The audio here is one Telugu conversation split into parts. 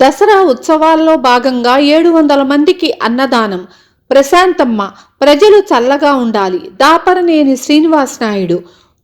దసరా ఉత్సవాల్లో భాగంగా ఏడు వందల మందికి అన్నదానం. ప్రశాంతమ్మ ప్రజలు చల్లగా ఉండాలి. దాపరనేని శ్రీనివాస్ నాయుడు.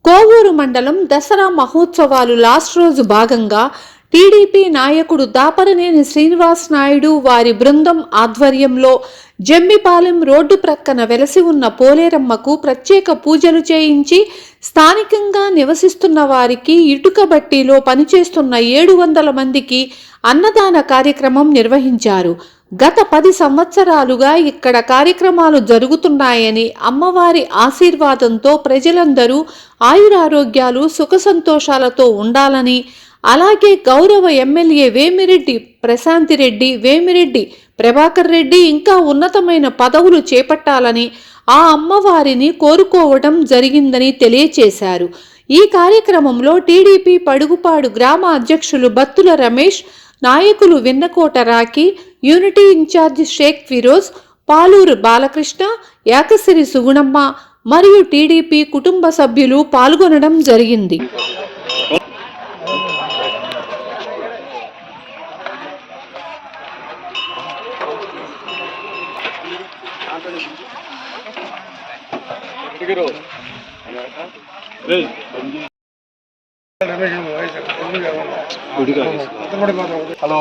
కోవూరు మండలం దసరా మహోత్సవాలు లాస్ట్ రోజు భాగంగా టీడీపీ నాయకుడు దాపరనేని శ్రీనివాస్ నాయుడు వారి బృందం ఆధ్వర్యంలో జమ్మిపాలెం రోడ్డు ప్రక్కన వెలసి ఉన్న పోలేరమ్మకు ప్రత్యేక పూజలు చేయించి స్థానికంగా నివసిస్తున్న వారికి ఇటుక బట్టీలో పనిచేస్తున్న ఏడు వందల మందికి అన్నదాన కార్యక్రమం నిర్వహించారు. గత పది సంవత్సరాలుగా ఇక్కడ కార్యక్రమాలు జరుగుతున్నాయని అమ్మవారి ఆశీర్వాదంతో ప్రజలందరూ ఆయురారోగ్యాలు సుఖ సంతోషాలతో ఉండాలని అలాగే గౌరవ ఎమ్మెల్యే వేమిరెడ్డి ప్రశాంతిరెడ్డి వేమిరెడ్డి ప్రభాకర్ రెడ్డి ఇంకా ఉన్నతమైన పదవులు చేపట్టాలని ఆ అమ్మవారిని కోరుకోవడం జరిగిందని తెలియచేశారు. ఈ కార్యక్రమంలో టీడీపీ పడుగుపాడు గ్రామ అధ్యక్షులు బత్తుల రమేష్ నాయకులు విన్నకోట రాకి యూనిటీ ఇన్ఛార్జ్ షేక్ ఫిరోజ్ పాలూరు బాలకృష్ణ యాకసిరి సుగుణమ్మ మరియు టీడీపీ కుటుంబ సభ్యులు పాల్గొనడం జరిగింది. హలో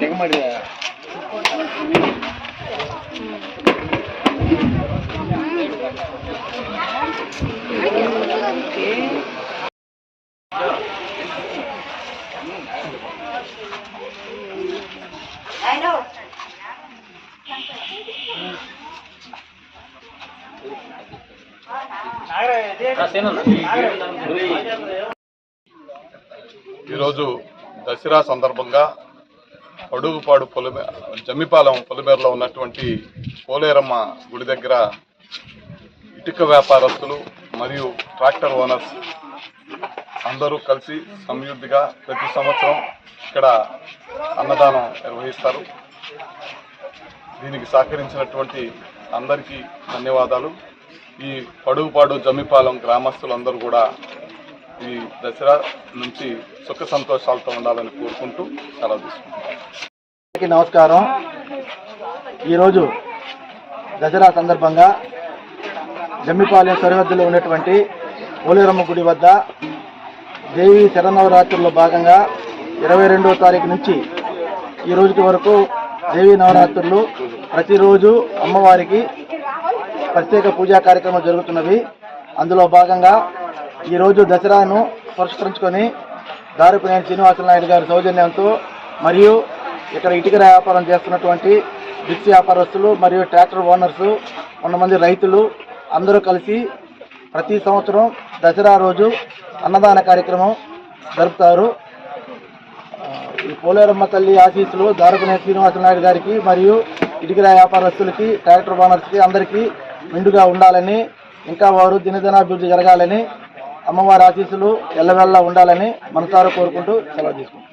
ఇక్కడికి రా. ఈరోజు దసరా సందర్భంగా పడుగుపాడు పొలిమే జమ్మిపాలెం పొలిమేరలో ఉన్నటువంటి పోలేరమ్మ గుడి దగ్గర ఇటుక వ్యాపారస్తులు మరియు ట్రాక్టర్ ఓనర్స్ అందరూ కలిసి సమృద్ధిగా ప్రతి సంవత్సరం ఇక్కడ అన్నదానం నిర్వహిస్తారు. దీనికి సహకరించినటువంటి అందరికీ ధన్యవాదాలు. ఈ పడుగుపాడు జమ్మిపాలెం గ్రామస్తులందరూ కూడా ఈ దసరా నుంచి సుఖ సంతోషాలతో ఉండాలని కోరుకుంటూ సెలవు తీసుకుంటాం నమస్కారం. ఈరోజు దసరా సందర్భంగా జమ్మిపాలెం సరిహద్దులో ఉన్నటువంటి పోలేరమ్మ గుడి వద్ద దేవి శరనవరాత్రుల్లో భాగంగా ఇరవై రెండవ తారీఖు నుంచి ఈ రోజుకి వరకు దేవి నవరాత్రులు ప్రతిరోజు అమ్మవారికి ప్రత్యేక పూజా కార్యక్రమాలు జరుగుతున్నవి. అందులో భాగంగా ఈరోజు దసరాను పురస్కరించుకొని దారిపునేని శ్రీనివాస నాయుడు గారి సౌజన్యంతో మరియు ఇక్కడ ఇటుక వ్యాపారం చేస్తున్నటువంటి బిక్స్ వ్యాపారస్తులు మరియు ట్రాక్టర్ ఓనర్స్ కొంతమంది రైతులు అందరూ కలిసి ప్రతి సంవత్సరం దసరా రోజు అన్నదాన కార్యక్రమం జరుపుతారు. ఈ పోలేరమ్మ తల్లి ఆశీస్సులు దారపనేని శ్రీనివాస నాయుడు గారికి మరియు ఇటుకల వ్యాపారస్తులకి ట్రాక్టర్ ఓనర్స్కి అందరికీ మిండుగా ఉండాలని ఇంకా వారు దినదినాభివృద్ధి జరగాలని అమ్మవారి ఆశీస్సులు ఎల్లవెల్లా ఉండాలని మనసారా కోరుకుంటూ సెలవు తీసుకుంటాం